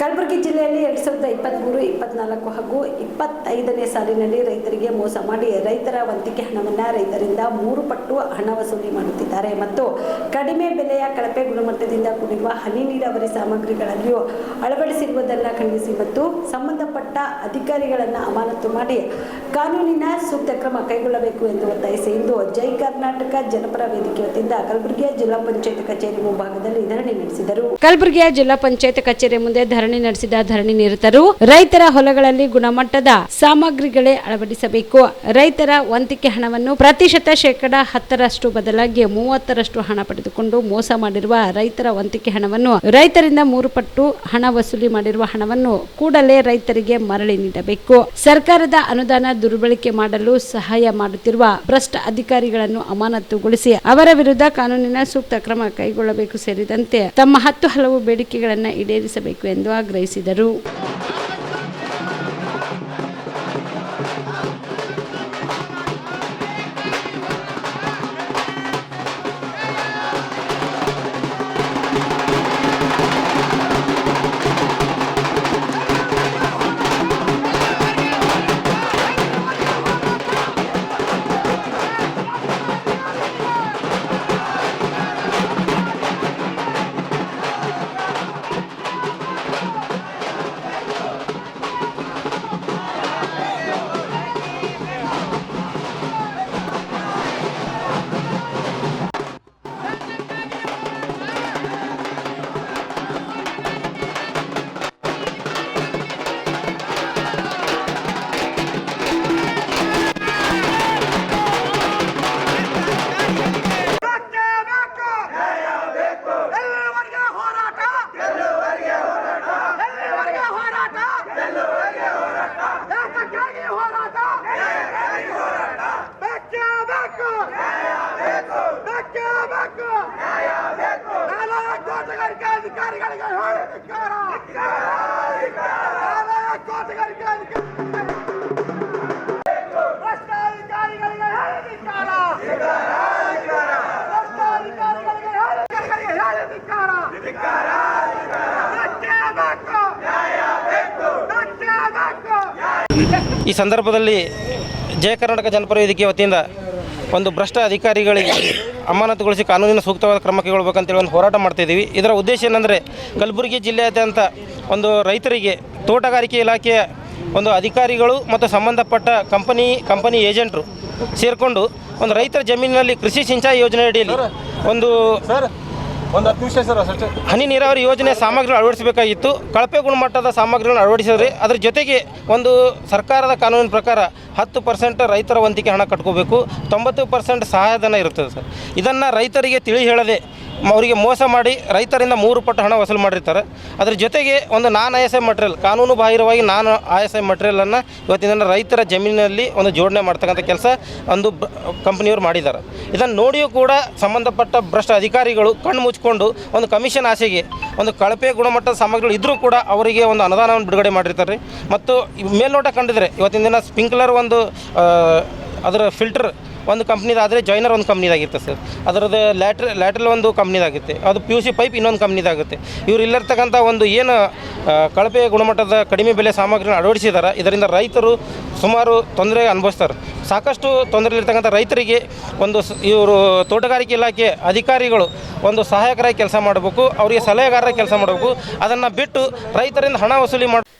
ಕಲಬುರಗಿ ಜಿಲ್ಲೆಯಲ್ಲಿ ಎರಡ್ ಸಾವಿರದ ಇಪ್ಪತ್ತ್ಮೂರು ಇಪ್ಪತ್ನಾಲ್ಕು ಹಾಗೂ ಇಪ್ಪತ್ತೈದನೇ ಸಾಲಿನಲ್ಲಿ ರೈತರಿಗೆ ಮೋಸ ಮಾಡಿ ರೈತರ ವಂತಿಕೆ ಹಣವನ್ನು ರೈತರಿಂದ ಮೂರು ಪಟ್ಟು ಹಣ ವಸೂಲಿ ಮಾಡುತ್ತಿದ್ದಾರೆ. ಮತ್ತು ಕಡಿಮೆ ಬೆಲೆಯ ಕಳಪೆ ಗುಣಮಟ್ಟದಿಂದ ಕೂಡಿರುವ ಹನಿ ನೀರಾವರಿ ಸಾಮಗ್ರಿಗಳಲ್ಲಿಯೂ ಅಳವಡಿಸಿರುವುದನ್ನು ಖಂಡಿಸಿ ಮತ್ತು ಸಂಬಂಧಪಟ್ಟ ಅಧಿಕಾರಿಗಳನ್ನು ಅಮಾನತು ಮಾಡಿ ಕಾನೂನಿನ ಸೂಕ್ತ ಕ್ರಮ ಕೈಗೊಳ್ಳಬೇಕು ಎಂದು ಒತ್ತಾಯಿಸಿ ಇಂದು ಜೈ ಕರ್ನಾಟಕ ಜನಪರ ವೇದಿಕೆ ವತಿಯಿಂದ ಕಲಬುರಗಿಯ ಜಿಲ್ಲಾ ಪಂಚಾಯತ್ ಕಚೇರಿ ಮುಂಭಾಗದಲ್ಲಿ ಧರಣಿ ನಡೆಸಿದರು. ಕಲಬುರಗಿಯ ಜಿಲ್ಲಾ ಪಂಚಾಯತ್ ಕಚೇರಿ ಮುಂದೆ ಧರಣಿ ನಡೆಸಿದ ಧರಣಿ ನಿರತರು ರೈತರ ಹೊಲಗಳಲ್ಲಿ ಗುಣಮಟ್ಟದ ಸಾಮಗ್ರಿಗಳೇ ಅಳವಡಿಸಬೇಕು. ರೈತರ ವಂತಿಕೆ ಹಣವನ್ನು ಪ್ರತಿಶತ ಶೇಕಡ ಹತ್ತರಷ್ಟು ಬದಲಾಗಿ ಮೂವತ್ತರಷ್ಟು ಹಣ ಪಡೆದುಕೊಂಡು ಮೋಸ ಮಾಡಿರುವ ರೈತರ ವಂತಿಕೆ ಹಣವನ್ನು, ರೈತರಿಂದ ಮೂರು ಪಟ್ಟು ಹಣ ವಸೂಲಿ ಮಾಡಿರುವ ಹಣವನ್ನು ಕೂಡಲೇ ರೈತರಿಗೆ ಮರಳಿ ನೀಡಬೇಕು. ಸರ್ಕಾರದ ಅನುದಾನ ದುರ್ಬಳಕೆ ಮಾಡಲು ಸಹಾಯ ಮಾಡುತ್ತಿರುವ ಭ್ರಷ್ಟ ಅಧಿಕಾರಿಗಳನ್ನು ಅಮಾನತುಗೊಳಿಸಿ ಅವರ ವಿರುದ್ಧ ಕಾನೂನಿನ ಸೂಕ್ತ ಕ್ರಮ ಕೈಗೊಳ್ಳಬೇಕು. ಸೇರಿದಂತೆ ತಮ್ಮ ಹತ್ತು ಹಲವು ಬೇಡಿಕೆಗಳನ್ನು ಈಡೇರಿಸಬೇಕು ಎಂದು ಆಗ್ರಹಿಸಿದರು. ಈ ಸಂದರ್ಭದಲ್ಲಿ ಜಯ ಕರ್ನಾಟಕ ಜನಪರ ವೇದಿಕೆ ವತಿಯಿಂದ ಒಂದು ಭ್ರಷ್ಟ ಅಧಿಕಾರಿಗಳಿಗೆ ಅಮಾನತುಗೊಳಿಸಿ ಕಾನೂನಿನ ಸೂಕ್ತವಾದ ಕ್ರಮ ಕೈಗೊಳ್ಬೇಕಂತೇಳಿ ಒಂದು ಹೋರಾಟ ಮಾಡ್ತಾಯಿದ್ದೀವಿ ಇದರ ಉದ್ದೇಶ ಏನಂದರೆ ಕಲಬುರಗಿ ಜಿಲ್ಲೆಯಾದ್ಯಂತ ಒಂದು ರೈತರಿಗೆ ತೋಟಗಾರಿಕೆ ಇಲಾಖೆಯ ಒಂದು ಅಧಿಕಾರಿಗಳು ಮತ್ತು ಸಂಬಂಧಪಟ್ಟ ಕಂಪನಿ ಕಂಪನಿ ಏಜೆಂಟರು ಸೇರಿಕೊಂಡು ಒಂದು ರೈತರ ಜಮೀನಿನಲ್ಲಿ ಕೃಷಿ ಸಿಂಚಾಯಿ ಯೋಜನೆ ಅಡಿಯಲ್ಲಿ ಒಂದು ಹನಿ ನೀರಾವರಿ ಯೋಜನೆ ಸಾಮಗ್ರಿಗಳು ಅಳವಡಿಸಬೇಕಾಗಿತ್ತು. ಕಳಪೆ ಗುಣಮಟ್ಟದ ಸಾಮಗ್ರಿಗಳನ್ನು ಅಳವಡಿಸಿದ್ರೆ ಅದ್ರ ಜೊತೆಗೆ ಒಂದು ಸರ್ಕಾರದ ಕಾನೂನಿನ ಪ್ರಕಾರ ಹತ್ತು ಪರ್ಸೆಂಟ್ ರೈತರ ವಂತಿಕೆ ಹಣ ಕಟ್ಕೋಬೇಕು. ತೊಂಬತ್ತು ಪರ್ಸೆಂಟ್ ಸಹಾಯಧನ ಇರುತ್ತದೆ ಸರ್. ಇದನ್ನು ರೈತರಿಗೆ ತಿಳಿ ಹೇಳದೆ ಅವರಿಗೆ ಮೋಸ ಮಾಡಿ ರೈತರಿಂದ ಮೂರು ಪಟ್ಟು ಹಣ ವಸೂಲು ಮಾಡಿರ್ತಾರೆ. ಅದ್ರ ಜೊತೆಗೆ ಒಂದು non I S I material ಕಾನೂನು ಬಾಹಿರವಾಗಿ ನಾನ್ ಐ ಎಸ್ ಐ ಮಟೀರಿಯಲನ್ನು ಇವತ್ತಿನ ರೈತರ ಜಮೀನಿನಲ್ಲಿ ಒಂದು ಜೋಡಣೆ ಮಾಡ್ತಕ್ಕಂಥ ಕೆಲಸ ಒಂದು ಕಂಪ್ನಿಯವರು ಮಾಡಿದ್ದಾರೆ. ಇದನ್ನು ನೋಡಿಯೂ ಕೂಡ ಸಂಬಂಧಪಟ್ಟ ಭ್ರಷ್ಟ ಅಧಿಕಾರಿಗಳು ಕಣ್ಣು ಮುಚ್ಕೊಂಡು ಒಂದು ಕಮಿಷನ್ ಆಸೆಗೆ, ಒಂದು ಕಳಪೆ ಗುಣಮಟ್ಟದ ಸಾಮಗ್ರಿಗಳು ಇದ್ದರೂ ಕೂಡ ಅವರಿಗೆ ಒಂದು ಅನುದಾನವನ್ನು ಬಿಡುಗಡೆ ಮಾಡಿರ್ತಾರೆ. ಮತ್ತು ಮೇಲ್ನೋಟ ಕಂಡಿದ್ರೆ ಇವತ್ತಿನ ದಿನ ಸ್ಪಿಂಕ್ಲರ್ ಒಂದು ಅದರ ಫಿಲ್ಟರ್ ಒಂದು ಕಂಪ್ನಿದಾದರೆ ಜಾಯ್ನರ್ ಒಂದು ಕಂಪ್ನಿದಾಗಿರುತ್ತೆ ಸರ್. ಅದರದ್ದು ಲ್ಯಾಟ್ರ್ ಲ್ಯಾಟ್ರಲ್ ಒಂದು ಕಂಪ್ನಿದಾಗುತ್ತೆ ಅದು ಪಿ ಯು ಸಿ ಪೈಪ್ ಇನ್ನೊಂದು ಕಂಪ್ನಿದಾಗುತ್ತೆ. ಇವ್ರು ಇಲ್ಲಿರ್ತಕ್ಕಂಥ ಒಂದು ಏನು ಕಳಪೆ ಗುಣಮಟ್ಟದ ಕಡಿಮೆ ಬೆಲೆ ಸಾಮಗ್ರಿನ ಅಳವಡಿಸಿದ್ದಾರೆ ಇದರಿಂದ ರೈತರು ಸುಮಾರು ತೊಂದರೆ ಅನುಭವಿಸ್ತಾರೆ. ಸಾಕಷ್ಟು ತೊಂದರೆಲಿರ್ತಕ್ಕಂಥ ರೈತರಿಗೆ ಒಂದು ಇವರು ತೋಟಗಾರಿಕೆ ಇಲಾಖೆ ಅಧಿಕಾರಿಗಳು ಒಂದು ಸಹಾಯಕರಾಗಿ ಕೆಲಸ ಮಾಡಬೇಕು. ಅವರಿಗೆ ಸಲಹೆಗಾರರಾಗಿ ಕೆಲಸ ಮಾಡಬೇಕು. ಅದನ್ನು ಬಿಟ್ಟು ರೈತರಿಂದ ಹಣ ವಸೂಲಿ ಮಾಡಿ